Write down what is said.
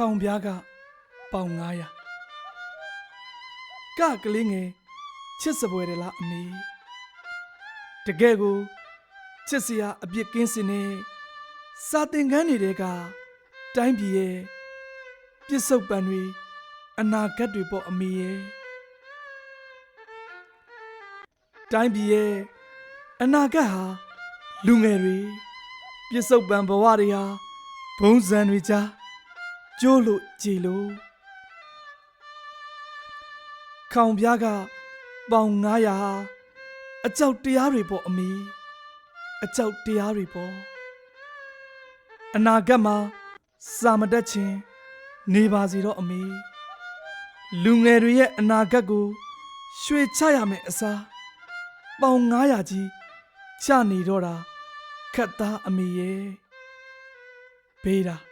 ခေါင်ပြားကပေါင်900ကကလေးငယ်ချစ်စပွဲတယ်လားအမေတကယ်ကိုချစ်စရာအပြစ်ကင်းစင်နေစာသင်ခန်းတွေက တိုင်းပြည်ရဲ့ပြစ်စုံပံတွေအနာဂတ်တွေပေါ့အမေရဲ့တိုင်းပြည်ရဲ့အနာဂတ်ဟာလူငယ်တွေပြစ်စုံပံဘဝတွေဟာဘုံစံတွေကြား ကျိုးလို့ကြည်လို့ခေါင်ပြားကပေါင်900ဟာအကြောက်တရားတွေပေါ့အမေအကြောက်တရားတွေပေါ့အနာဂတ်မှာစာမတက်ခြင်းနေပါစီတော့အမေလူငယ်တွေရဲ့အနာဂတ်ကိုရွှေချရမယ်အစားပေါင်900ကြီးချနေတော့တာခတ်သားအမေရဲ့ဘေးတာ